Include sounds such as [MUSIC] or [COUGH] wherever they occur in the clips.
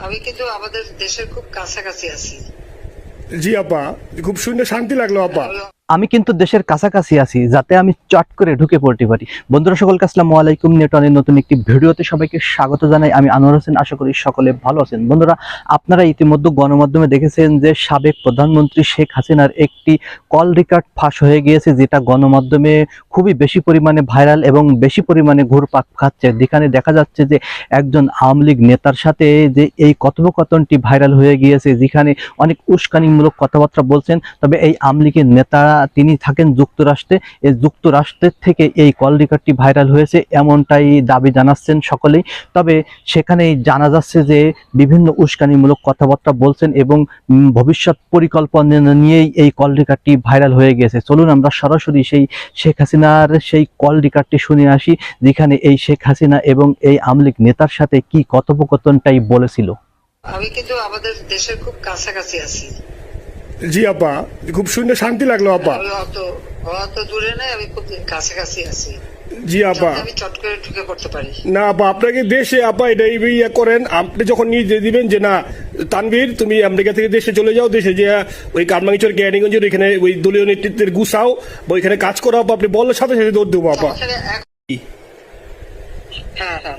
আমি কিন্তু আমাদের দেশের খুব কাছাকাছি আছি। জি আপা। খুব শুনে শান্তি লাগল আপা। আমি কিন্তু দেশের কাছাকাছি আছি, যাতে আমি চট করে ঢুকে পড়তে পারি। বন্ধুরা, সকলকে আসসালামু আলাইকুম। নেটনের নতুন একটি ভিডিওতে সবাইকে স্বাগত জানাই। আমি আনোয়ার হোসেন, আশা করি সকলে ভালো আছেন। বন্ধুরা, আপনারা ইতিমধ্যে গণমাধ্যমে দেখেছেন যে সাবেক প্রধানমন্ত্রী শেখ হাসিনার একটি কল রেকর্ড ফাঁস হয়ে গিয়েছে, যেটা গণমাধ্যমে খুবই বেশি পরিমাণে ভাইরাল এবং বেশি পরিমাণে ঘুরপাক খাচ্ছে। যেখানে দেখা যাচ্ছে যে একজন আওয়ামী লীগ নেতার সাথে যে এই কথোপকথনটি ভাইরাল হয়ে গিয়েছে, যেখানে অনেক উস্কানিমূলক কথাবার্তা বলছেন। তবে এই আওয়ামী লীগের নেতারা তিনি থাকেন যুক্তরাষ্ট্রে। এই যুক্তরাষ্ট্রের থেকে এই কল রেকর্ডটি ভাইরাল হয়েছে, এমনটাই দাবি জানাচ্ছেন সকলেই। তবে সেখানে জানা যাচ্ছে যে বিভিন্ন উস্কানিমূলক কথাবার্তা বলছেন এবং ভবিষ্যৎ পরিকল্পনা নিয়েই এই কল রেকর্ডটি ভাইরাল হয়ে গেছে। চলুন আমরা সরাসরি সেই শেখ হাসিনার সেই কল রেকর্ডটি শুনে আসি, যেখানে এই শেখ হাসিনা এবং এই আওয়ামী লীগ নেতার সাথে কি কথোপকথনটাই বলেছিল। আমি কিন্তু আমাদের দেশের খুব কাছাকাছি আছি। জি আপা। খুব শুনে শান্তি লাগল আপা। অত দূরে নেই আমি খুব কাছাকাছি আছি। জি আপা। না আপা আপনাকে দেশে আপা এটা ইয়ে করেন আপনি যখন নিজে দিবেন যে না তানভীর তুমি আমেরিকা থেকে দেশে চলে যাও দেশে যে ওই কারমাঙ্গিচর জ্ঞানীগঞ্জের ওইখানে ওই দলীয় নেতৃত্বের গুছাও বা ওইখানে কাজ করো আপা আপনি বললে সাথে সাথে দৌড় দেবো আপা। হ্যাঁ হ্যাঁ।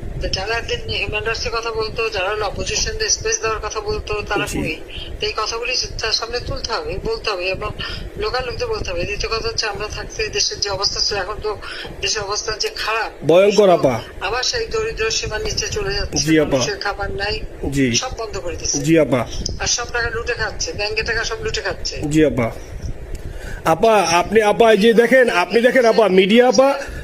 তো যারা একদিন রাইটস এর কথা বলতো যারা অপোজিশন স্পেস দেওয়ার কথা বলতো তারা। কই তো এই কথাগুলি তার সামনে তুলতে হবে বলতে হবে এবং লোকাল লোকদের বলতে হবে দ্বিতীয় কথা হচ্ছে আমরা থাকতে দেশের যে অবস্থা ছিল এখন তো দেশের অবস্থা যে খারাপ ভয়ঙ্কর আপা। আবার সেই দরিদ্র সীমার নিচে চলে যাচ্ছে। মানুষের খাবার নাই। সব বন্ধ করে দিচ্ছে জি আপা আর সব টাকা লুটে খাচ্ছে ব্যাংকে টাকা সব লুটে খাচ্ছে জি আপা আপা আপনি আপা এই যে দেখেন আপনি দেখেন আপা মিডিয়া আপা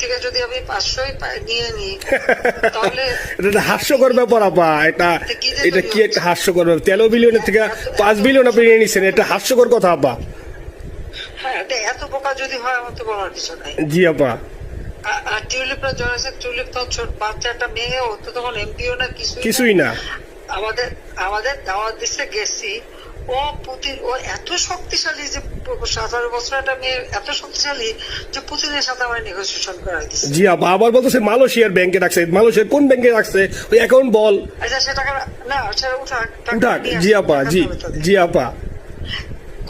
থেকে যদি আমি পাঁচশোই নিয়ে নিই তাহলে [LAUGHS] এটা হাস্যকর ব্যাপার আপা। এটা এটা কি একটা হাস্যকর ব্যাপার? তেরো বিলিয়নের থেকে পাঁচ বিলিয়ন আপনি নিয়ে নিচ্ছেন এটা হাস্যকর কথা আপা। হ্যাঁ এত বোকা যদি হয় আমার তো বলার কিছু নাই। জি আপা। আর টিউলিপরা জড়াইছে টিউলিপ তো ছোট বাচ্চা একটা মেয়ে ও তো তখন এমপিও না কিছুই না। কিছুই না। আমাদের আমাদের দাওয়াত দিচ্ছে গেছি। ও পুতিন ও এত শক্তিশালী যে সতেরো বছর একটা মেয়ে এত শক্তিশালী যে পুতিনের সাথে আমার নেগোসিয়েশন করাই দিচ্ছে জি আপা আবার বলতেছে মালয়েশিয়ার ব্যাংকে রাখছে। মালয়েশিয়ার কোন ব্যাংকে রাখছে? ওই অ্যাকাউন্ট বল। আচ্ছা সে না সেটা উঠাক উঠাক। জি আপা জি জি আপা।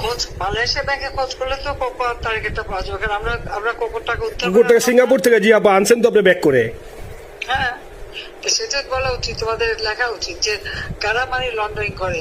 খোঁজ মালয়েশিয়া ব্যাংকে খোঁজ করলে তো কোকোর টার্গেটটা পাওয়া যাবে? কারণ আমরা আমরা কোকোর টাকা গোটা সিঙ্গাপুর থেকে জি আপা আনছেন তো আপনি ব্যাক করে। হ্যাঁ। সেটা বলা উচিত তোমাদের লেখা উচিত যে কারা মানি লন্ডারিং করে।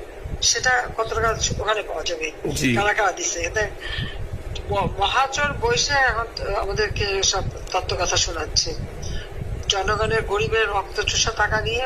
সেটা কত টাকা ওখানে পাওয়া যাবে। কারা কারা দিচ্ছে এতে মহাচর বৈশে এখন আমাদেরকে সব তত্ত্ব কথা শোনাচ্ছে। জনগণের গরিবের রক্ত চুষা টাকা নিয়ে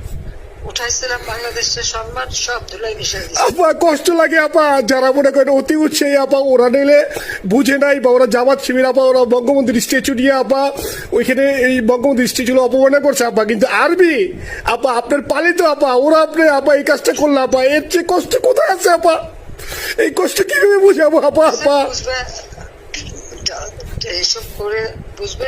উঠাইছিলাম বাংলাদেশের সম্মান সব ধুলাই মিশাই আপা কষ্ট লাগে আপা। যারা মনে করেন অতি উৎসাহী আপা ওরা নিলে বুঝে নাই বা ওরা জামাত শিবির আপা ওরা বঙ্গবন্ধুর স্ট্যাচু নিয়ে আপা ওইখানে এই বঙ্গবন্ধুর স্ট্যাচু অপমানে করছে আপা। কিন্তু আরবি আপা আপনার পালিত আপা ওরা আপনি আপা এই কাজটা করলে আপা এর চেয়ে কষ্ট কোথায় আছে আপা? এই কষ্ট কীভাবে বুঝাবো আপা আপা? এইসব করে বুঝবে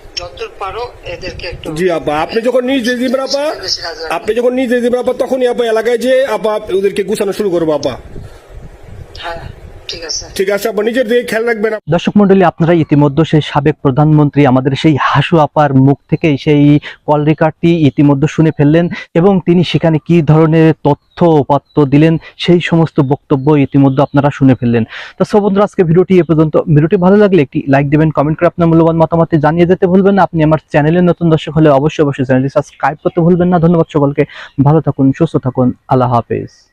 জি আপা আপনি যখন নিজ দিবেন আপা। আপনি যখন নিজ দিবেন আপা তখনই আপা এলাকায় যে আপা ওদেরকে গুছানো শুরু করব আপা হ্যাঁ ঠিক আছে। ঠিক নিজের দিকে খেয়াল রাখবেন। দর্শক মন্ডলী আপনারা ইতিমধ্যে সেই সাবেক প্রধানমন্ত্রী আমাদের সেই হাসু আপার মুখ থেকে সেই কল রেকর্ডটি ইতিমধ্যে শুনে ফেললেন এবং তিনি সেখানে কি ধরনের তথ্য উপাত্ত দিলেন সেই সমস্ত বক্তব্য ইতিমধ্যে আপনারা শুনে ফেললেন। তো সব বন্ধুরা আজকে ভিডিওটি এ পর্যন্ত। ভিডিওটি ভালো লাগলে একটি লাইক দেবেন কমেন্ট করে আপনার মূল্যবান মতামত জানিয়ে যেতে ভুলবেন না। আপনি আমার চ্যানেলের নতুন দর্শক হলে অবশ্যই অবশ্যই চ্যানেলটি সাবস্ক্রাইব করতে ভুলবেন না। ধন্যবাদ সকলকে। ভালো থাকুন সুস্থ থাকুন। আল্লাহ হাফেজ।